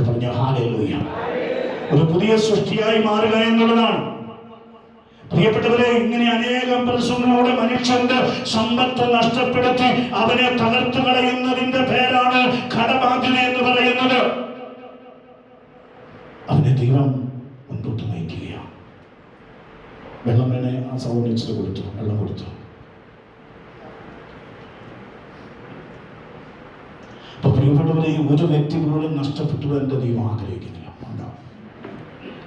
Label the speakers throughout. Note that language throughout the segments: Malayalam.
Speaker 1: അവർക്ക് പറഞ്ഞ ഹാലൂയ ഒരു പുതിയ സൃഷ്ടിയായി മാറുക എന്നുള്ളതാണ്. പ്രിയപ്പെട്ടവരെ ഇങ്ങനെ അനേകം പ്രശ്നങ്ങളോട് മനുഷ്യന്റെ സമ്പത്ത് നഷ്ടപ്പെടുത്തി അവനെ തകർത്തു കളയുന്നതിന്റെ പേരാണ് കടബാധ്യത എന്ന് പറയുന്നത്. അവനെ ദൈവം മുൻപോട്ട് നയിക്കുകയാണ് വെള്ളം വേണേ ആ സൗകര്യം കൊടുത്തു? വെള്ളം കൊടുത്തു അപ്പൊ പ്രിയപ്പെട്ടവരെ ഒരു വ്യക്തി പോലും നഷ്ടപ്പെട്ടു എന്റെ ദൈവം ആഗ്രഹിക്കുന്നില്ല.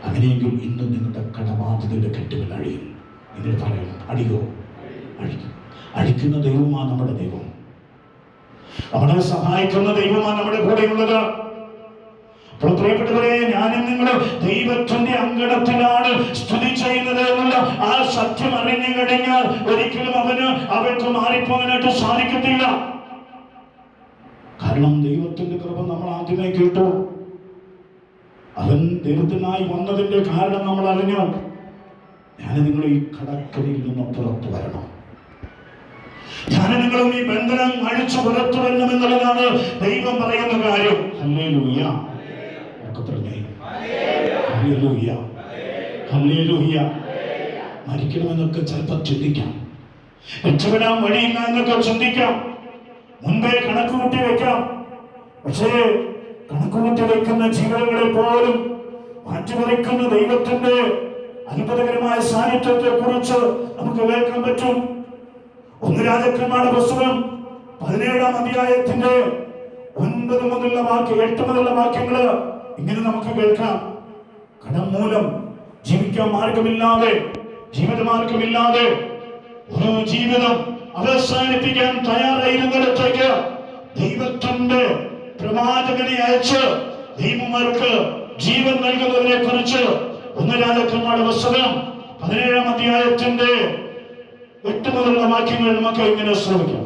Speaker 1: അങ്ങനെയെങ്കിൽ ഇന്ന് നിങ്ങളുടെ കടബാധ്യതയുടെ കെട്ടുകൾ അഴിയും. നിങ്ങൾ പറയണം അടിയോ അഴിക്കും. അഴിക്കുന്ന ദൈവമാണ് നമ്മുടെ ദൈവം. നമ്മളെ സഹായിക്കുന്ന ദൈവമാണ് നമ്മുടെ കൂടെയുള്ളത്. അപ്പോൾ പ്രിയപ്പെട്ടവരെ ഞാനും നിങ്ങൾ ദൈവത്തിന്റെ അങ്കണത്തിലാണ് സ്തുതി ചെയ്യുന്നത് എന്നുള്ള ആ സത്യം അറിഞ്ഞു കഴിഞ്ഞാൽ ഒരിക്കലും അവന് അവർക്ക് മാറിപ്പോകാനായിട്ട് സാധിക്കത്തില്ല. കാരണം ദൈവത്തിന്റെ കൃപ നമ്മൾ ആദ്യമേ കേട്ടു. അവൻ ദൈവത്തിനായി വന്നതിന്റെ കാരണം നമ്മൾ അറിഞ്ഞു. ഞാൻ നിങ്ങൾ ഈ കടക്കരയിൽ നിന്ന് പുറത്തു വരണം. ഞാൻ നിങ്ങളും ഈ ബന്ധനം അഴിച്ചു പുറത്തു വരണം എന്നുള്ളതാണ് ദൈവം പറയുന്ന കാര്യം. ഹല്ലേലൂയ മരിക്കണമെന്നൊക്കെ ചിലപ്പോൾ ചിന്തിക്കാം. രക്ഷപ്പെടാൻ വഴിയില്ല എന്നൊക്കെ ചിന്തിക്കാം. മുൻപേ കണക്ക് കൂട്ടി വെക്കാം. പക്ഷേ കണക്ക് കൂട്ടി വെക്കുന്ന ജീവനങ്ങളെ പോലും മാറ്റിമറിക്കുന്ന ദൈവത്തിന്റെ അത്ഭുതകരമായ സാന്നിധ്യത്തെ കുറിച്ച് നമുക്ക് കേൾക്കാൻ പറ്റും. ഒന്ന് രാജക്കന്മാരുടെ പുസ്തകം പതിനേഴാം അധ്യായത്തിന്റെ ഒൻപത് മുതലുള്ള വാക്യം എട്ട് മുതലുള്ള വാക്യങ്ങൾ ഇങ്ങനെ നമുക്ക് കേൾക്കാം. കടം മൂലം ജീവിക്കാൻ മാർഗമില്ലാതെ ജീവിതമാർഗമില്ലാതെ ഒരു ജീവിതം അവസാനിപ്പിക്കാൻ തയ്യാറായിരുന്നിടത്തേക്ക് ദൈവത്തിന്റെ പ്രവാചകനെ അയച്ച് ദൈവമാർക്ക് ജീവൻ നൽകുന്നതിനെ കുറിച്ച് ഒന്ന് രാജക്കന്മാരുടെ പുസ്തകം പതിനേഴാം അധ്യായത്തിന്റെ എട്ട് മുതലുള്ള വാക്യങ്ങൾ നമുക്ക് ഇങ്ങനെ ശ്രമിക്കാം.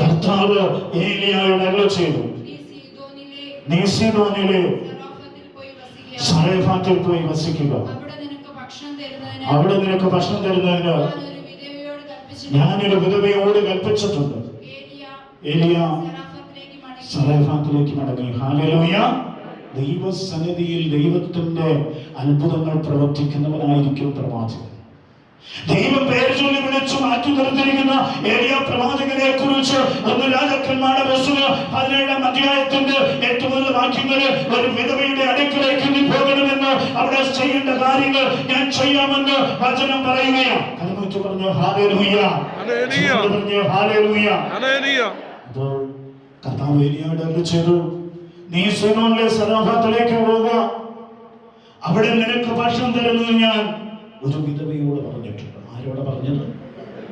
Speaker 2: കർത്താവ്
Speaker 1: ഏലിയായോട് അരുളി ചെയ്തു.
Speaker 2: "നീ സീദോനിലെ
Speaker 1: നീ സീദോനിലെ
Speaker 2: സെറാഫത്തിൽ പോയി വസിക്കുക. അവിടെ നിനക്ക് ഭക്ഷണം തരുന്നതിന് ഒരു വിധവയോട് കൽപ്പിച്ചിട്ടുണ്ട്."
Speaker 1: ഞാനൊരു വിധവയോട് കൽപ്പിച്ചിട്ടുണ്ട്.
Speaker 2: ഏലിയ സറേഫാത്തിലേക്ക് മടങ്ങി.
Speaker 1: ഹാലലൂയ ദൈവസന്നിധിയിൽ ദൈവത്തിന്റെ അത്ഭുതങ്ങൾ പ്രവർത്തിക്കുന്നവനായിരിക്കും പ്രവാചകൻ. ദൈവം പേര് ചൊല്ലി വിളിച്ചു മാറ്റി നിർത്തിയിരിക്കുന്ന ഏരിയ പ്രവാചകനെ കുറിച്ച് ഒന്ന് രാജാക്കന്മാരുടെ പുസ്തകം പതിനേഴാം അധ്യായത്തിന്റെ എട്ട് മുതൽ വാക്യങ്ങൾ ഒരു വിധവയുടെ അടുക്കിലേക്ക് നീ പോകണമെന്ന് അവിടെ ചെയ്യേണ്ട കാര്യങ്ങൾ ഞാൻ ചെയ്യാമെന്ന് വചനം പറയുകയാണ്. പറഞ്ഞു ഹാലേലൂയ. പറഞ്ഞു ഹാലേലൂയ. കർത്താവ് നീ സീനോനിലെ സറാഫത്തിലേക്ക് പോവുക. അവിടെ നിനക്ക് ഭക്ഷണം തരുന്നത് ഞാൻ ഒരു വിധവയോട് പറഞ്ഞിട്ടുണ്ട്. ആരോട് പറഞ്ഞത്?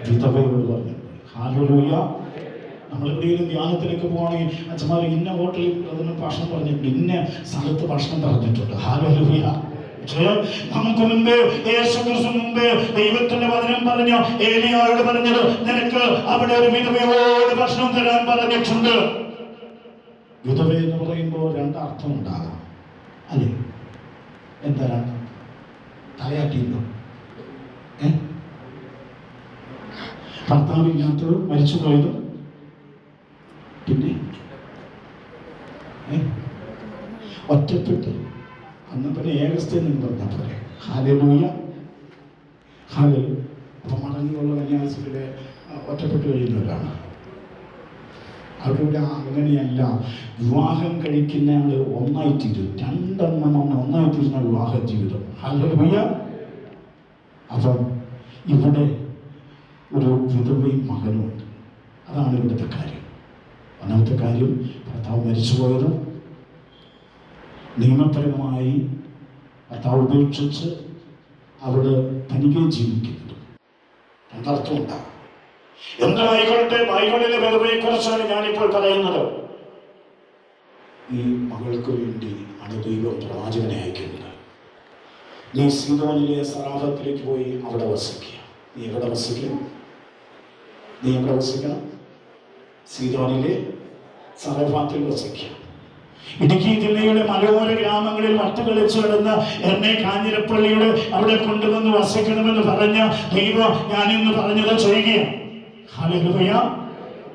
Speaker 1: വിധവയോട് ഹാലൂയ നമ്മൾ എവിടെയെങ്കിലും ധ്യാനത്തിലേക്ക് പോകണമെങ്കിൽ അച്ഛന്മാർ ഇന്ന ഹോട്ടലിൽ അതിന് ഭക്ഷണം പറഞ്ഞിട്ടുണ്ട്. ഇന്ന സ്ഥലത്ത് ഭക്ഷണം പറഞ്ഞിട്ടുണ്ട്. ഹാലൂയ നമുക്ക് മുമ്പേ യേശു ക്രിസ്തു ദൈവത്തിന്റെ വചനം പറഞ്ഞ ഏലിയായോട് പറഞ്ഞത് നിനക്ക് അവിടെ ഒരു വിധവയോട് ഭക്ഷണം തരാൻ പറഞ്ഞിട്ടുണ്ട്. വിധവ എന്ന് പറയുമ്പോൾ രണ്ടർത്ഥം ഉണ്ടാകാം. അല്ലേ? എന്താ ഏ ഭർത്താവില്ലാത്തത് മരിച്ചു പോയത് പിന്നെ? ഒറ്റപ്പെട്ട്. അന്ന് പിന്നെ ഏകസ്ഥയിൽ നിന്ന് പറഞ്ഞാൽ പോലെ ഹാലൂയ ഹാലു അപ്പം മടങ്ങിയുള്ള കന്യാസിലെ ഒറ്റപ്പെട്ട് കഴിയുന്നവരാണ്. അവരുടെ അങ്ങനെയല്ല. വിവാഹം കഴിക്കുന്ന ഒന്നായിത്തീരും രണ്ടെണ്ണം ഒന്ന് ഒന്നായിത്തീരുന്ന വിവാഹ ജീവിതം ഹാലൂയ അപ്പം ഇവിടെ ഒരു വിധവയും മകനുമുണ്ട് അതാണ് ഇവിടുത്തെ കാര്യം. ഒന്നാമത്തെ കാര്യം ഭർത്താവ് മരിച്ചുപോയത് നിയമപരമായി ഭർത്താവ് ഉപേക്ഷിച്ച് അവിടെ തനിക്ക് ജീവിക്കുന്നത് രണ്ടർത്ഥം ഉണ്ടാകും. എന്തായിക്കൊള്ളട്ടെ വിധവയെ കുറിച്ചാണ് ഞാനിപ്പോൾ പറയുന്നത്. ഈ മകൾക്ക് വേണ്ടി ആണ് ദൈവം പ്രവാചകനെ അയക്കുന്നത് നീ സീതോനിലെ സറാഫത്തിലേക്ക് പോയി അവിടെ വസിക്കുക. നീ എവിടെ വസിക്കും? നീ എവിടെ വസിക്കണം? സീതോനിലെ സറഫാത്തിൽ വസിക്കുക. ഇടുക്കി ജില്ലയുടെ മലയോര ഗ്രാമങ്ങളിൽ വട്ട് കളിച്ചുവിടുന്ന എന്നെ കാഞ്ഞിരപ്പള്ളിയുടെ അവിടെ കൊണ്ടുവന്ന് വസിക്കണമെന്ന് പറഞ്ഞ ദൈവം ഞാനിന്ന് പറഞ്ഞത് ചെയ്യുകയാണ്.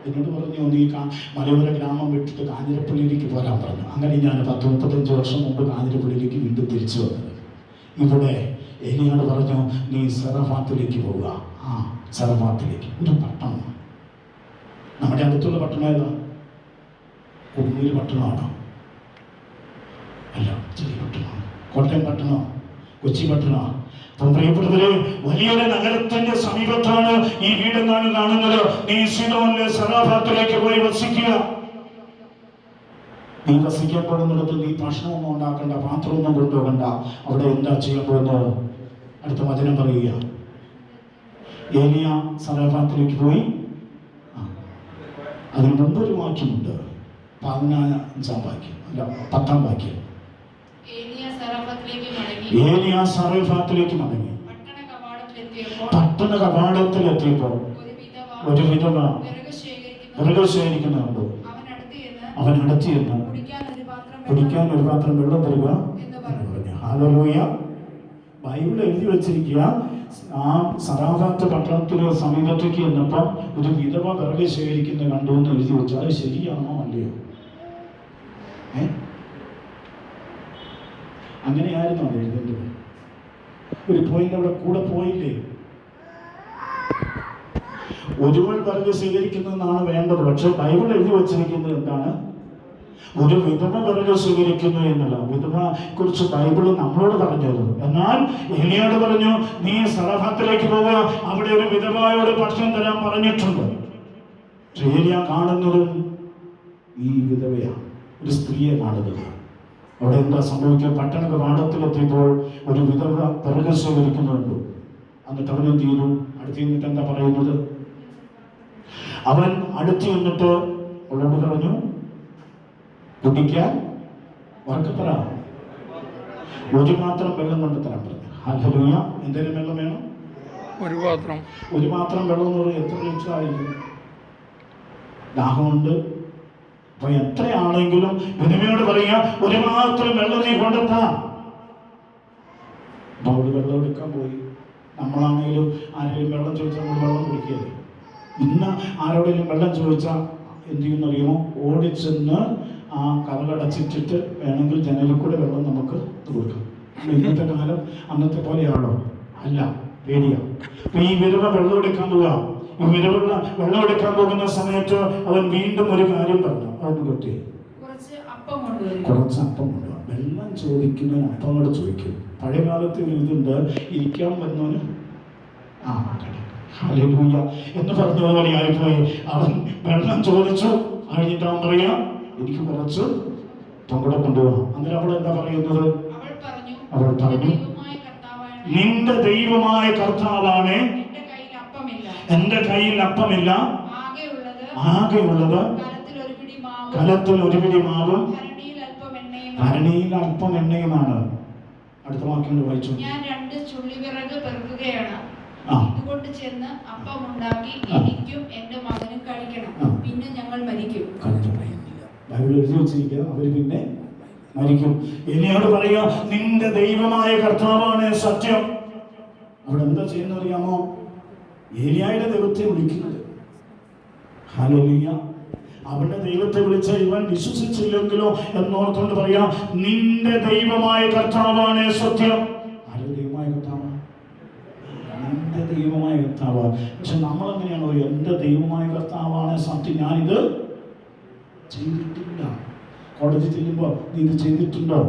Speaker 1: എന്നോട് പറഞ്ഞു നീ കാ മലയോര ഗ്രാമം വിട്ടിട്ട് കാഞ്ഞിരപ്പള്ളിയിലേക്ക് പോരാൻ പറഞ്ഞു. അങ്ങനെ ഞാൻ പത്ത് മുപ്പത്തഞ്ച് വർഷം മുമ്പ് കാഞ്ഞിരപ്പള്ളിയിലേക്ക് വീണ്ടും തിരിച്ചു വന്നത്. ഇവിടെ എലിയോട് പറഞ്ഞു നീ സെറഫാത്തിലേക്ക് പോവുക. ആ സെറഫാത്തിലേക്ക്. ഒരു പട്ടണം. നമ്മുടെ അടുത്തുള്ള പട്ടണം ഏതാ? കുന്നൂര് പട്ടണമാണോ? അല്ല ചെറിയ പട്ടണമാണ്. കോട്ടയം പട്ടണോ? കൊച്ചി പട്ടണോ? പ്രിയപ്പെട്ടവരെ വലിയൊരു നഗരത്തിന്റെ സമീപത്താണ് ഈ വീടെന്നാണ് കാണുന്നത്. നീ സിനോന്റെ സറാഫാത്തിലേക്ക് പോയി വസിക്കുക. നീ വസിക്കപ്പെടുന്നിടത്ത് നീ ഭക്ഷണമൊന്നും ഉണ്ടാക്കണ്ട പാത്രമൊന്നും കൊണ്ടുപോകണ്ട. അവിടെ എന്താ ചെയ്യാൻ പോകുന്നത് അടുത്ത വചനം പറയുക. ഏലിയ സറാഫാത്തിലേക്ക് പോയി. അതിന് മുമ്പ് ഒരു വാക്യമുണ്ട്. പതിനഞ്ചാം വാക്യം. അല്ല പത്താം വാക്യം.
Speaker 2: ഏലിയ സറഫത്തിലേക്ക് മടങ്ങി. പട്ടണ കവാടത്തിലെത്തിയപ്പോൾ
Speaker 1: പട്ടണ കവാടത്തിലെത്തിയപ്പോൾ
Speaker 2: ഒരു അവൻ
Speaker 1: അടച്ചു എന്ന്.
Speaker 2: കുടിക്കാൻ ഒരു പാത്രം വെള്ളം
Speaker 1: തരിക ഹാലലൂയ ബൈബിൾ എഴുതി വെച്ചിരിക്കുക. ആ സറാഫാത്ത് പട്ടണത്തിന് സമീപത്തേക്ക് ചെന്നപ്പം ഒരു വിധവ വിറക് ശേഖരിക്കുന്ന കണ്ടു എന്ന് എഴുതി വെച്ചു. അത് ശരിയാണോ അല്ലയോ? ഏ? അങ്ങനെയായിരുന്നു അത് എഴുതേണ്ടത്. ഒരു പോയിന്റ് അവിടെ കൂടെ പോയില്ലേ? ഒരുവൾ പറഞ്ഞ് സ്വീകരിക്കുന്നതെന്നാണ് വേണ്ടത്. പക്ഷെ ബൈബിൾ എഴുതി വച്ചിരിക്കുന്നത് എന്താണ്? ഒരു വിധവ പറഞ്ഞ് സ്വീകരിക്കുന്നു എന്നുള്ള കുറിച്ച് ബൈബിൾ നമ്മളോട് പറഞ്ഞത്. എന്നാൽ എലിയോട് പറഞ്ഞു നീ സറഫത്തിലേക്ക് പോവുക. അവിടെ ഒരു വിധവയോട് ഭക്ഷണം തരാൻ പറഞ്ഞിട്ടുണ്ട്. ഏലിയ കാണുന്നതും ഈ വിധവയാണ്. ഒരു സ്ത്രീയെ കാണുന്നത്. അവിടെ എന്താ സംഭവിക്കുക? പട്ടണ പാടത്തിലെത്തിയപ്പോൾ ഒരു വിധവ പിറകെ സ്വീകരിക്കുന്നുണ്ട്. എന്നിട്ട് അവനെന്ത് ചെയ്യുന്നു അടുത്ത് നിന്നിട്ട് എന്താ പറയുന്നത്? അവൻ അടുത്ത് നിന്നിട്ട് അവളോട് പറഞ്ഞു കുടിക്കാൻ ഉറക്കപ്പറ ഒരു മാത്രം വെള്ളം കൊണ്ട് തരാൻ പറഞ്ഞു. എന്തെങ്കിലും വെള്ളം വേണം?
Speaker 3: ഒരു മാത്രം
Speaker 1: ഒരു മാത്രം വെള്ളം എന്ന് പറയുന്നത് എത്ര ലിറ്റർ ആയിരിക്കും ദാഹമുണ്ട്. അപ്പൊ എത്രയാണെങ്കിലും വിധവയോട് പറയുക ഒരു മാത്രം വെള്ളം നീ കൊണ്ടെത്താ അവൾ വെള്ളം എടുക്കാൻ പോയി. നമ്മളാണെങ്കിലും ആരെങ്കിലും വെള്ളം ചോദിച്ചാൽ നമ്മൾ വെള്ളം കുടിക്കുകയല്ലേ? ഇന്ന് ആരോടെങ്കിലും വെള്ളം ചോദിച്ചാൽ എന്ത് ചെയ്യുന്ന അറിയുമോ? ഓടിച്ചെന്ന് ആ കവലടച്ചിട്ടിട്ട് വേണമെങ്കിൽ ജനലിൽ കൂടെ വെള്ളം നമുക്ക് കൊടുക്കാം. ഇന്നത്തെ കാലം അന്നത്തെ പോലെയാണോ? അല്ല പേടിയാണ് ഈ വിരവ വെള്ളം എടുക്കാൻ പോവുക. ഈ വിരവ വെള്ളം എടുക്കാൻ പോകുന്ന സമയത്ത് അവൻ വീണ്ടും ഒരു കാര്യം പറഞ്ഞു. അവന് കിട്ടി.
Speaker 2: കുറച്ച് അപ്പം
Speaker 1: കൊണ്ടു കൊണ്ടുപോകാം വെള്ളം ചോദിക്കുന്ന അപ്പം കൂടെ ചോദിക്കും. പഴയ കാലത്ത് ഒരു ഇതുണ്ട് ഇരിക്കാൻ വന്നവന് ആ ഹല്ലേലൂയ എന്ന് പറഞ്ഞു പോലെ ആയിപ്പോയി അവൻ വെള്ളം ചോദിച്ചു. കഴിഞ്ഞിട്ട് അവൻ പറയാ എനിക്ക് കുറച്ച് അപ്പം കൂടെ കൊണ്ടുപോകാം അന്നേരം അവൾ എന്താ പറയുന്നത്?
Speaker 2: അവൾ പറഞ്ഞു
Speaker 1: നിന്റെ ദൈവമായ കർത്താവാണ്
Speaker 2: എന്റെ കയ്യിൽ അപ്പമില്ല.
Speaker 1: ആകെ ഉള്ളത് അപ്പമില്ല.
Speaker 2: ആകെയുള്ളത് കലത്തിൽ ഒരു പിടി മാവ്. ഭരണിയിൽ അല്പം
Speaker 1: എണ്ണയുമാണ്. അടുത്ത വാക്യം വായിച്ചു?
Speaker 2: ഞാൻ രണ്ട് ചുള്ളിവിറക് പെറുക്കുകയാണ്.
Speaker 1: ആ.
Speaker 2: ഇതുകൊണ്ട് ചെന്ന് അപ്പം ഉണ്ടാക്കി എനിക്കും എന്റെ മകനും കഴിക്കണം. പിന്നെ ഞങ്ങൾ മരിക്കും.
Speaker 1: ബൈബിൾ എഴുതി വെച്ചിരിക്കുക അവർ പിന്നെ മരിക്കും. ഇനിയോട് പറയുക നിന്റെ ദൈവമായ കർത്താവാണ് സത്യം. അവിടെ എന്താ ചെയ്യുന്നത് അറിയാമോ? ഏലിയായുടെ ദൈവത്തെ വിളിക്കുന്നത്. ഹലോലിയ അവിടെ ദൈവത്തെ വിളിച്ച ഇവൻ വിശ്വസിച്ചില്ലെങ്കിലോ എന്നോർത്തുകൊണ്ട് പറയാം നിന്റെ ദൈവമായ കർത്താവാണ് സത്യം ആരുടെ ദൈവമായ കർത്താവാണ് നിന്റെ ദൈവമായ കർത്താവ്. പക്ഷെ നമ്മൾ എങ്ങനെയാണോ എന്റെ ദൈവമായ കർത്താവാണ് സത്യം. ഞാനിത് ചെയ്തിട്ടില്ല. കോടതി ചെല്ലുമ്പോൾ നീ ഇത് ചെയ്തിട്ടുണ്ടോ?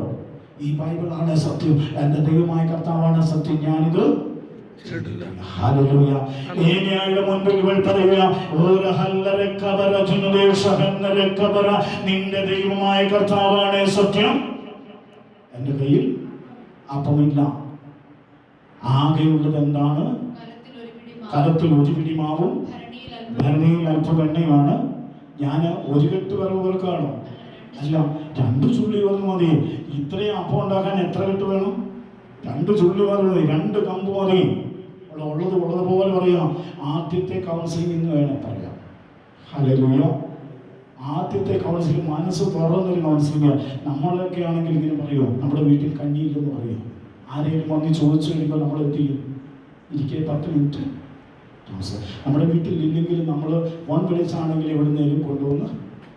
Speaker 1: ഈ ബൈബിളാണ് സത്യം. എന്റെ ദൈവമായ കർത്താവാണ് സത്യം. ഞാനിത്. നിന്റെ ദൈവമായ കർത്താവാണ് സത്യം. എന്റെ കയ്യിൽ അപ്പമില്ല. ആകെയുള്ളത് എന്താണ്?
Speaker 2: കലത്തിൽ ഒരു പിടി മാവും
Speaker 1: കലത്തിൽ ഒരു പിടി മാവും
Speaker 2: ഭരണിയിൽ അല്പം
Speaker 1: എണ്ണയുമാണ് ഞാൻ ഒരു കെട്ട് പേർക്കാണോ അല്ല രണ്ട് ചുള്ളി വന്നു മതി. ഇത്രയും അപ്പം ഉണ്ടാക്കാൻ എത്ര കെട്ട് വേണം? രണ്ട് ചുള്ളി മതി. രണ്ട് കമ്പ് മതി. ഉള്ള- ഉള്ളത് ഉള്ളത് പോലെ പറയാം. ആദ്യത്തെ കൗൺസിലിംഗ് എന്ന് വേണം പറയാം. ഹലോ ആദ്യത്തെ കൗൺസിലിംഗ് മനസ്സ് തുറന്നൊരു കൗൺസിലിംഗ് നമ്മളൊക്കെ ആണെങ്കിൽ ഇങ്ങനെ പറയുമോ നമ്മുടെ വീട്ടിൽ കഞ്ഞിയില്ലെന്ന് പറയും. ആരെങ്കിലും വന്ന് ചോദിച്ചു കഴിയുമ്പോൾ നമ്മൾ എന്ത് ഇരിക്കെ പത്ത് മിനിറ്റ്. നമ്മുടെ വീട്ടിൽ ഇല്ലെങ്കിൽ നമ്മൾ വൺ വിളിച്ചാണെങ്കിൽ എവിടുന്നേലും കൊണ്ടുവന്ന്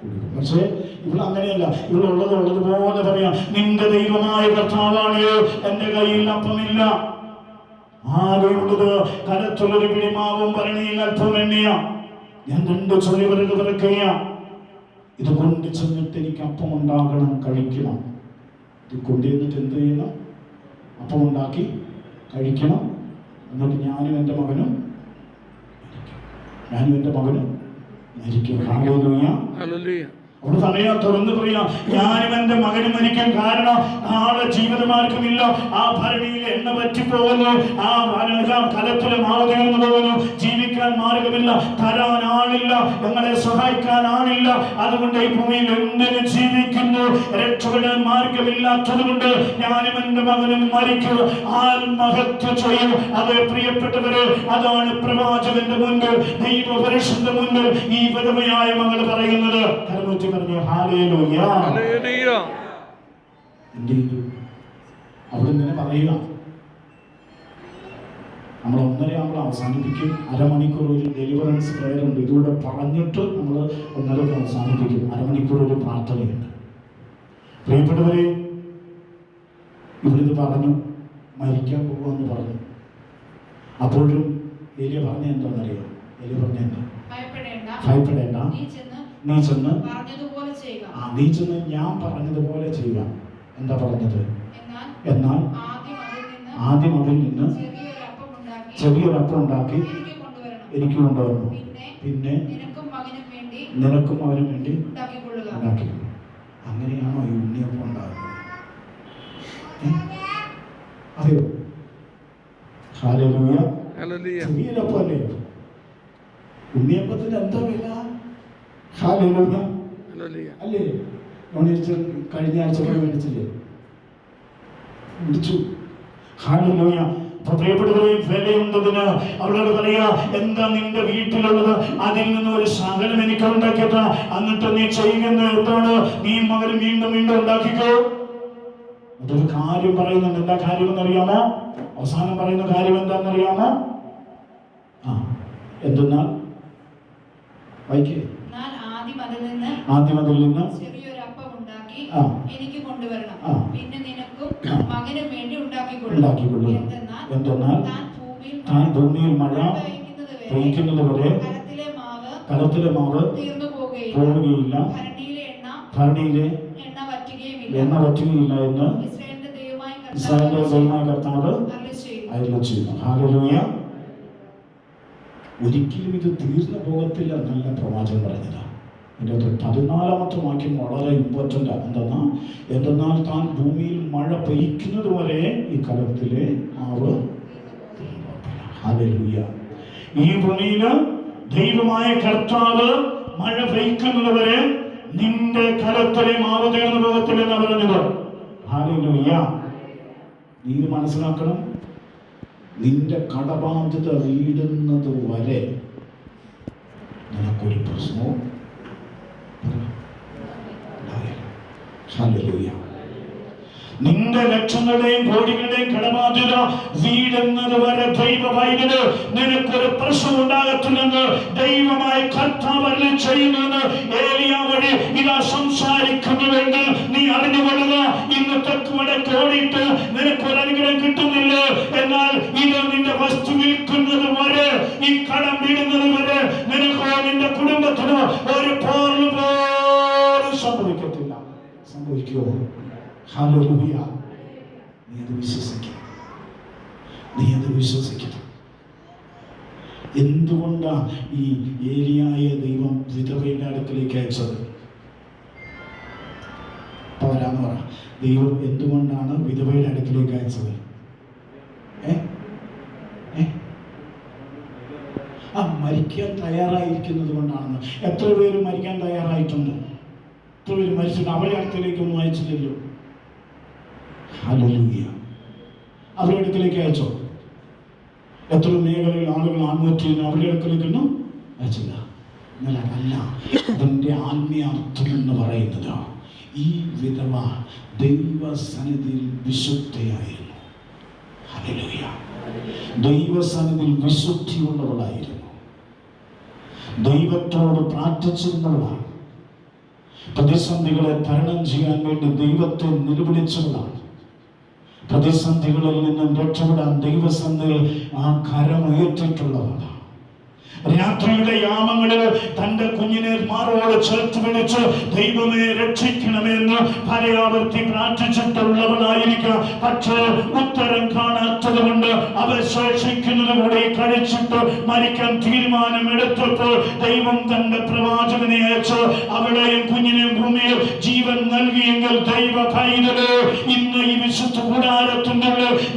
Speaker 1: കൊടുക്കും. പക്ഷേ ഇവിടെ അങ്ങനെയല്ല. ഇവിടെ ഉള്ളത് ഉള്ളതുപോലെ പറയാം. നിന്റെ ദൈവമായ കർത്താവാണ് എന്റെ കയ്യിൽ അപ്പമില്ല. ആകെയുള്ളത് കരച്ചുള്ളൊരു പിടിമാവും ഭരണിയിൽ അല്പം എണ്ണിയ. ഞാൻ രണ്ട് ചൊല്ലി വരത് ഇത് കൊണ്ട് ചെന്നിട്ട് എനിക്ക് അപ്പം ഉണ്ടാകണം കഴിക്കണം. ഇത് കൊണ്ടുവന്നിട്ട് എന്ത് ചെയ്യണം? അപ്പം ഉണ്ടാക്കി കഴിക്കണം. എന്നിട്ട് ഞാനും എന്റെ മകനും. ഞാനും എന്റെ മകനും മരിക്കും. അവിടെ സമയം തുറന്നു പറയാം. ഞാനും എന്റെ മകനും മരിക്കാൻ കാരണം നാളെ ജീവിതമാർഗമില്ല. ആ ഭരണിയിൽ എണ്ണ പറ്റിപ്പോകുന്നു ആ കലത്തിലെ കലത്തിലെ പോകുന്നു തീർന്നു ജീവിക്കാൻ മാർഗമില്ല തരാൻ ആളില്ല ഞങ്ങളെ സഹായിക്കാൻ ആളില്ല അതുകൊണ്ട് ഈ ഭൂമിയിൽ എന്തിനു ജീവിക്കുന്നു? രക്ഷപ്പെടാൻ മാർഗമില്ലാത്തത് കൊണ്ട് ഞാനും എന്റെ മകനും മരിക്കും. ആത്മഹത്യ ചെയ്യും. അത് പ്രിയപ്പെട്ടവര് അതാണ് പ്രവാചകന്റെ മുൻപിൽ ദൈവപുരുഷന്റെ മുൻപിൽ ഈ വിധവയായ മകൾ പറയുന്നത്. കരമുറ്റി പറഞ്ഞു ഹാലേലൂയ അവിടെ ഇങ്ങനെ പറയുക. നമ്മൾ ഒന്നര ആകുമ്പോൾ അവസാനിപ്പിക്കും. അരമണിക്കൂർ ഒരു ഡെലിവറൻസ് പ്രെയർ ഉണ്ട്. ഇതുകൂടെ പറഞ്ഞിട്ട് നമ്മൾ ഒന്നര അവസാനിപ്പിക്കും. അരമണിക്കൂർ ഒരു പ്രാർത്ഥനയുണ്ട്. പ്രിയപ്പെട്ടവരെ ഇവിടുന്ന് പറഞ്ഞു മരിക്കാൻ പോകുമെന്ന് പറഞ്ഞു. അപ്പോഴും എലിയ പറഞ്ഞ എന്താണെന്നറിയോ? എലിയ പറഞ്ഞ എന്താ?
Speaker 2: ഭയപ്പെടേണ്ട. നീ ചെന്ന്
Speaker 1: ആ നീ ചെന്ന് ഞാൻ പറഞ്ഞതുപോലെ ചെയ്യുക. എന്താ പറഞ്ഞത്?
Speaker 2: എന്നാൽ ആദ്യം അതിൽ നിന്ന്
Speaker 1: ആദ്യം അതിൽ നിന്ന്
Speaker 2: ചെറിയൊരു അപ്പം ഉണ്ടാക്കി എനിക്ക്
Speaker 1: കൊണ്ടുവരുന്നു
Speaker 2: പിന്നെ നിനക്കും
Speaker 1: അവനും വേണ്ടി ഉണ്ടാക്കി. അങ്ങനെയാണോ ഈ ഉണ്ണിയപ്പം ഉണ്ടാകുന്നത്? അതെയോ ചെറിയൊരപ്പം അല്ലേ ഉണ്ണിയപ്പത്തിന് എന്താ വില? അല്ലേ? കഴിഞ്ഞ ആഴ്ച പോയി മേടിച്ചില്ലേ? മേടിച്ചു. ഹാലൂയ അപ്പൊ പ്രിയപ്പെട്ടവരെ വിലയുണ്ടതിന് അവളോട് പറയാ എന്താ നിന്റെ വീട്ടിലുള്ളത്? അതിൽ നിന്ന് ഒരു ശകലം എനിക്ക് ഉണ്ടാക്കിയത്. എന്നിട്ട് നീ ചെയ്യുന്ന എന്താണ്? നീ മകനും വീണ്ടും വീണ്ടും ഉണ്ടാക്കിക്കോ. അതൊരു കാര്യം പറയുന്നുണ്ട്. എന്താ കാര്യം എന്നറിയാമോ? അവസാനം പറയുന്ന കാര്യം എന്താണെന്നറിയാമോ? ആ എന്തെന്നാൽ? വായിക്കേ.
Speaker 2: ആദ്യം അതിൽ നിന്ന് എനിക്ക് കൊണ്ടുവരണം. പിന്നെ നിനക്കും. മകനും വേണ്ടി ഉണ്ടാക്കിക്കൊള്ളുക. എന്തെന്നാൽ താൻ ഭൂമിയിൽ
Speaker 1: മഴ
Speaker 2: പെയ്ക്കുന്നത് വരെ കലത്തിലെ മാവ് പോകുകയില്ല
Speaker 1: പോവുകയില്ല.
Speaker 2: ഭരണിയിലെ എണ്ണ
Speaker 1: വറ്റുകയില്ല എന്ന്
Speaker 2: ഇസ്രായേലിന്റെ ദൈവമായ
Speaker 1: കർത്താവ്
Speaker 2: ചെയ്യുന്നു.
Speaker 1: ഹാലലൂയ ഒരിക്കലും ഇത് തീർന്നു പോകത്തില്ല എന്നല്ല പ്രവാചകൻ പറഞ്ഞത്. എന്റെ അത് പതിനാലാമത്തെ വാക്യം വളരെ ഇമ്പോർട്ടന്റ് ആണ് എന്തെന്നാൽ താൻ ഭൂമിയിൽ മഴ പെയ്ക്കുന്നത് വരെ ഈ കലത്തിലെ ആവ് അതെല്ലുയ ഈ ഭൂമിയിൽ ദൈവമായ കർത്താവ് മഴ പെയ്ക്കുന്നത് വരെ നിന്റെ കലത്തിലെ മാവ് തേർന്ന ലോകത്തിൽ എന്ന് പറഞ്ഞത്? നീ മനസ്സിലാക്കണം. നിന്റെ കടബാധ്യത വീടുന്നത് വരെ നിനക്കൊരു പ്രശ്നവും നിന്റെ ലക്ഷങ്ങളുടെയും കോടികളുടെയും കടബാധ്യത വീടുന്നത് വരെ ദൈവ വൈദ്യുത് നിനക്കൊരു പ്രശ്നം ഉണ്ടാകത്തില്ലെന്ന് ദൈവമായ കർത്താവല്ല ചെയ്യുന്നത് ഏലിയ വഴി ഇതാ സംസാരിക്കുന്നുവെങ്കിൽ നീ അറിഞ്ഞുകൊള്ളുക. ഇന്ന് തെക്ക് കോടിയിട്ട് നിനക്കൊരു അനുഗ്രഹം കിട്ടുന്നില്ല. എന്നാൽ ഇത് നിന്റെ വസ്തു വിൽക്കുന്നത് വരെ ഈ കടം വീടുന്നത് വരെ നിനക്കോ നിന്റെ കുടുംബത്തിനോ ഒരു പോർന്ന് ഹല്ലേലൂയ നീ അത് വിശ്വസിക്കണം. നീ അത് വിശ്വസിക്കണം. എന്തുകൊണ്ടാണ് ഈ ഏലിയായ ദൈവം വിധവയുടെ അടുക്കലേക്ക് അയച്ചത്? പോരാന്ന് പറ. ദൈവം എന്തുകൊണ്ടാണ് വിധവയുടെ അടുക്കിലേക്ക് അയച്ചത്? ആ മരിക്കാൻ തയ്യാറായിരിക്കുന്നത് കൊണ്ടാണെന്ന്. എത്ര പേര് മരിക്കാൻ തയ്യാറായിട്ടുണ്ട്? എത്ര പേര് അവരെ അടുക്കലേക്കൊന്നും അയച്ചില്ലല്ലോ. ഹല്ലേലൂയ. അവരുടെ അടുക്കലേക്ക് അയച്ചോ? എത്ര മേഖലയിൽ ആളുകൾ ആത്മഹത്യ അവരുടെ അടുക്കലേക്കൊന്നും അയച്ചില്ല. എന്നാൽ അതല്ല അതിന്റെ ആത്മീയ എന്ന് പറയുന്നത് ഈ വിധവ ദൈവസന്നിധിയിൽ വിശുദ്ധയായിരുന്നു. ഹല്ലേലൂയ. ദൈവസന്നിധിയിൽ വിശുദ്ധിയുള്ളവളായിരുന്നു. ദൈവത്തോട് പ്രാർത്ഥിച്ചിരുന്നവളാണ്. പ്രതിസന്ധികളെ തരണം ചെയ്യാൻ വേണ്ടി ദൈവത്തെ നിലവിളിച്ചവളാണ് പ്രതിസന്ധികളിൽ നിന്നും രക്ഷപ്പെടാൻ ദൈവസന്ധികൾ ആ കരം ഉയർത്തിയിട്ടുള്ളവളാണ് രാത്രിയുടെ യാമങ്ങളിൽ തന്റെ കുഞ്ഞിനെ മാറോട് ചേർത്ത് വിളിച്ച് ദൈവമേ രക്ഷിക്കണമെന്ന് പലയാവർത്തി പ്രാർത്ഥിച്ചിട്ടുള്ളവളായിരിക്കാം. പക്ഷേ ഉത്തരം കാണാത്തത് കൊണ്ട് അവശേഷിക്കുന്നത് കൂടി കഴിച്ചിട്ട് മരിക്കാൻ തീരുമാനമെടുത്തപ്പോൾ ദൈവം തന്റെ പ്രവാചകനെ അയച്ച് അവളെയും കുഞ്ഞിനെയും ഭൂമിയിൽ ജീവൻ നൽകിയെങ്കിൽ ദൈവ കൈതൽ ഇന്ന് ഈ വിശുദ്ധ കൂടാരത്തിന്റെ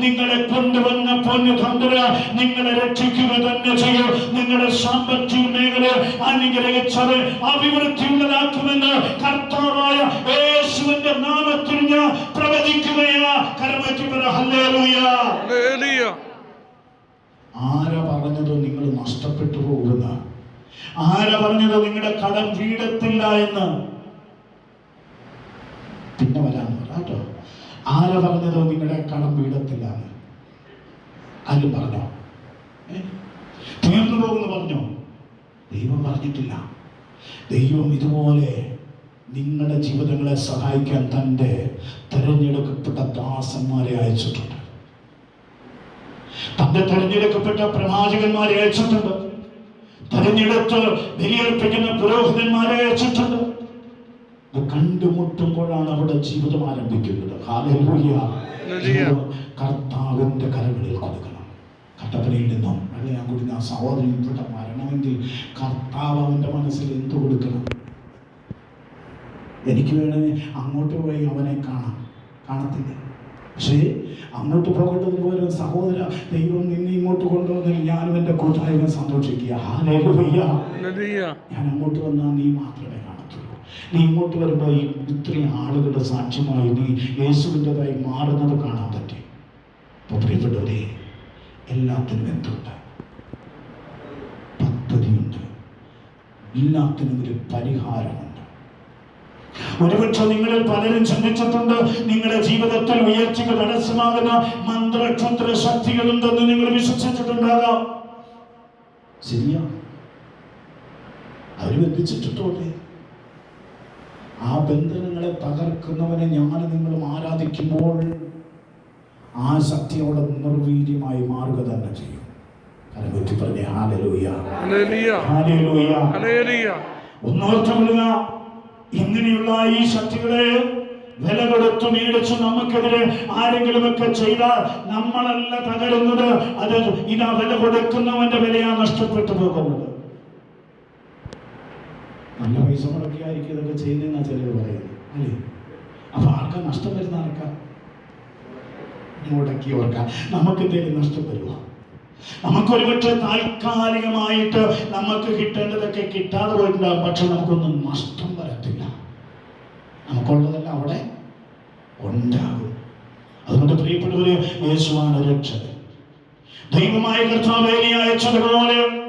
Speaker 1: നിങ്ങളെ കൊണ്ടുവന്ന പൊന്നു തന്ത്ര നിങ്ങളെ രക്ഷിക്കുക തന്നെ ചെയ്യും. നിങ്ങളുടെ സാമ്പത്തിക മേഖല അനുഗ്രഹിച്ചത് അഭിവൃദ്ധിയുള്ളതാക്കുമെന്ന് കർത്താവായ യേശുവിന്റെ നാമത്തിൽ ഞാൻ പ്രവചിക്കുകയാ. ആരാ പറഞ്ഞത് നിങ്ങൾ നഷ്ടപ്പെട്ടു പോകുന്ന? ആരാ പറഞ്ഞത് നിങ്ങളുടെ കടം വീടത്തില്ല എന്ന്? പിന്നെ വരാൻ കേട്ടോ ആരാ പറഞ്ഞത് നിങ്ങളുടെ കടം വീടത്തില്ല എന്ന്? അല്ല പറഞ്ഞോ? ഏ? തീർന്നു പോകുന്നു പറഞ്ഞോ ദൈവം പറഞ്ഞിട്ടില്ല ദൈവം ഇതുപോലെ നിങ്ങളുടെ ജീവിതങ്ങളെ സഹായിക്കാൻ തന്റെ തിരഞ്ഞെടുക്കപ്പെട്ട ദാസന്മാരെ അയച്ചിട്ടുണ്ട്. തന്റെ തെരഞ്ഞെടുക്കപ്പെട്ട പ്രവാചകന്മാരെ അയച്ചിട്ടുണ്ട്. തെരഞ്ഞെടുത്ത് ബലിയർപ്പിക്കുന്ന പുരോഹിതന്മാരെ അയച്ചിട്ടുണ്ട്. കണ്ടുമുട്ടുമ്പോഴാണ് അവിടെ ജീവിതം ആരംഭിക്കുന്നത്. കർത്താവിന്റെ കരങ്ങളിൽ കൊടുക്കണം. കട്ടപ്പനയിൽ ആ വെള്ളയാങ്കുടി ആ സഹോദരൻ ഇവിടെ മരണമെങ്കിൽ കർത്താവ് അവന്റെ മനസ്സിൽ എന്ത് കൊടുക്കണം? എനിക്ക് വേണമെങ്കിൽ അങ്ങോട്ട് പോയി അവനെ കാണാം. കാണത്തില്ല. പക്ഷേ അങ്ങോട്ട് പോകേണ്ടത് പോലെ സഹോദര ദൈവം നിന്നെ ഇങ്ങോട്ട് കൊണ്ടുവന്നെങ്കിൽ ഞാനും എന്റെ കൂട്ടായ്മ സന്തോഷിക്കുക. ഞാൻ അങ്ങോട്ട് വന്നാൽ നീ മാത്രമേ കാണത്തുള്ളൂ. നീ ഇങ്ങോട്ട് വരുമ്പോൾ ഈ ഇത്രയും ആളുകളുടെ സാക്ഷ്യമായി നീ യേശുവിന്റെതായി മാറുന്നത് കാണാൻ പറ്റി. അപ്പോൾ പ്രിയപ്പെട്ടവരെ എല്ലാത്തിനും എന്തുണ്ട്? പദ്ധതിയുണ്ട്. എല്ലാത്തിനും ഒരു പരിഹാരമുണ്ട്. ഒരുപക്ഷെ നിങ്ങളിൽ പലരും ചിന്തിച്ചിട്ടുണ്ട് നിങ്ങളുടെ ജീവിതത്തിൽ ഉയർച്ചയ്ക്ക് തടസ്സമാകുന്ന മന്ത്രക്ഷത്ര ശക്തികളുണ്ടെന്ന് നിങ്ങൾ വിശ്വസിച്ചിട്ടുണ്ടാകാം. ശരിയാ? അവർ ബന്ധിച്ചിട്ടോട്ടെ ആ ബന്ധനങ്ങളെ തകർക്കുന്നവനെ ഞാൻ നിങ്ങളും ആരാധിക്കുമ്പോൾ ആ ശക്തി അവിടെ നിർവീര്യമായി മാറുക തന്നെ ചെയ്യും. കരപറ്റി പറഞ്ഞ ഹാലലൂയ. ഇങ്ങനെയുള്ള ഈ ശക്തികളെ വില കൊടുത്തു മേടിച്ചു നമുക്കെതിരെ ആരെങ്കിലുമൊക്കെ ചെയ്താൽ നമ്മളല്ല തകരുന്നത്. അത് ഇതാ വില കൊടുക്കുന്നവന്റെ വിലയാ നഷ്ടപ്പെട്ടു പോകുന്നത്. നല്ല പൈസ മുടക്കിയായിരിക്കും ഇതൊക്കെ ചെയ്യുന്നതെന്നാ ചിലർ പറയുന്നത് അല്ലേ? അപ്പൊ ആർക്കാ നഷ്ടം വരുന്ന ആർക്കാ? മുടക്കിയവർക്കാ നമുക്ക് എന്തെങ്കിലും നഷ്ടം വരുമോ നമുക്കൊരു പക്ഷേ താൽക്കാലികമായിട്ട് നമുക്ക് കിട്ടേണ്ടതൊക്കെ കിട്ടാതെ പോയിട്ടുണ്ടാകും പക്ഷെ നമുക്കൊന്നും നഷ്ടം വരത്തില്ല. നമുക്കുള്ളതെല്ലാം അവിടെ ഉണ്ടാകും. അതുകൊണ്ട് പ്രിയപ്പെട്ടവരെ യേശുവാണ് രക്ഷകൻ. ദൈവമായ കർത്താവേലി അയച്ചതുപോലെ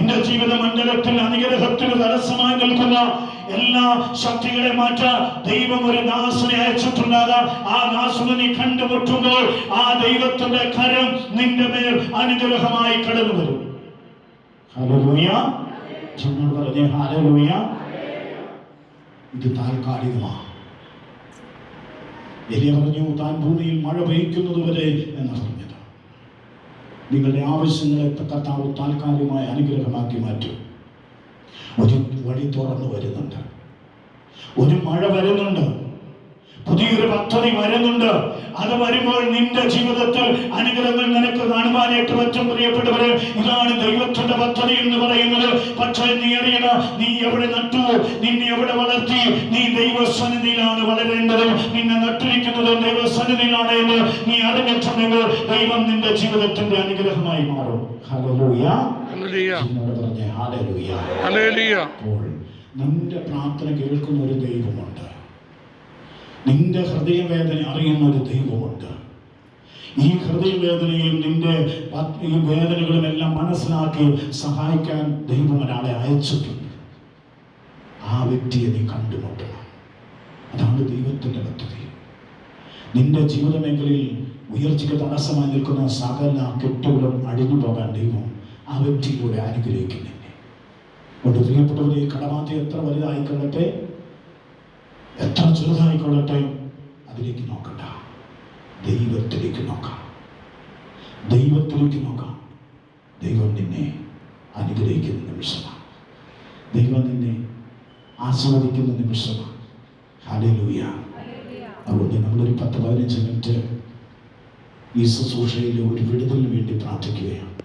Speaker 1: നിന്റെ ജീവിത മണ്ഡലത്തിൽ അനുഗ്രഹത്തിന് തടസ്സമായി നിൽക്കുന്ന എല്ലാ ശക്തികളെ മാറ്റാൻ ദൈവം ഒരു ദാസനെ അയച്ചിട്ടുണ്ടാകാം. ആ ദാസനെ നീ കണ്ടുമുട്ടുമ്പോൾ ആ ദൈവത്തിന്റെ കരം നിന്റെ മേൽ അനുഗ്രഹമായി കടന്നു വരും. പറഞ്ഞേ ഇത് താൽക്കാലികമാണ് എലിയ പറഞ്ഞു താൻ ഭൂമിയിൽ മഴ പെയ്ക്കുന്നത് വരെ എന്ന് പറഞ്ഞത്. നിങ്ങളുടെ ആവശ്യങ്ങളെ കർത്താവ് താൽക്കാലികമായ അനുഗ്രഹമാക്കി മാറ്റും. ഒരു വഴി തുറന്നു വരുന്നുണ്ട്. ഒരു മഴ വരുന്നുണ്ട്. പുതിയൊരു പദ്ധതി വരുന്നുണ്ട്. അത് വരുമ്പോൾ നിന്റെ ജീവിതത്തിൽ അനുഗ്രഹങ്ങൾ നിനക്ക് കാണുവാനായിട്ട് പറ്റും പ്രിയപ്പെട്ടവര്. ഇതാണ് ദൈവത്തിന്റെ പദ്ധതി എന്ന് പറയുന്നത്. പക്ഷേ നീ അറിയണ നീ എവിടെ നട്ടു? നിന്നെ എവിടെ വളർത്തി? നീ ദൈവസന്നിധിയിലാണ് വളരേണ്ടത്. നിന്നെ നട്ടിരിക്കുന്നത് ദൈവസന്നിധിയിലാണ് എന്ന് നീ അറിഞ്ഞിട്ടുണ്ടെങ്കിൽ ദൈവം നിന്റെ ജീവിതത്തിന്റെ അനുഗ്രഹമായി മാറും. നിന്റെ പ്രാർത്ഥന കേൾക്കുന്ന ഒരു ദൈവമുണ്ട്. നിന്റെ ഹൃദയവേദന അറിയുന്ന ഒരു ദൈവമുണ്ട്. ഈ ഹൃദയവേദനയും നിന്റെ ഈ വേദനകളും എല്ലാം മനസ്സിലാക്കി സഹായിക്കാൻ ദൈവം ഒരാളെ അയച്ചിട്ടുണ്ട്. ആ വ്യക്തിയെ നീ കണ്ടുമുട്ടണം അതാണ് ദൈവത്തിന്റെ പദ്ധതി. നിന്റെ ജീവിത മേഖലയിൽ ഉയർച്ചയ്ക്ക് തടസ്സമായി നിൽക്കുന്ന സകല കെട്ടുകളും അഴിഞ്ഞു പോകാൻ ദൈവം ആ വ്യക്തിയിലൂടെ അനുഗ്രഹിക്കുന്നില്ലേ അതുകൊണ്ട് പ്രിയപ്പെട്ടവരെ കടമാറ്റം എത്ര വലുതായിക്കൊള്ളട്ടെ? എത്ര ചെറുതായിക്കൊള്ളട്ടെ അതിലേക്ക് നോക്കണ്ട. ദൈവത്തിലേക്ക് നോക്കാം. ദൈവത്തിലേക്ക് നോക്കാം. ദൈവം നിന്നെ അനുഗ്രഹിക്കുന്ന നിമിഷമാണ്. ദൈവം നിന്നെ ആസ്വദിക്കുന്ന നിമിഷമാണ്. ഹാലലൂയ അതുകൊണ്ട് നമ്മളൊരു പത്ത് പതിനഞ്ച് മിനിറ്റ് ഈ ശുശ്രൂഷയിൽ ഒരു വിടുതലിന് വേണ്ടി പ്രാർത്ഥിക്കുകയാണ്.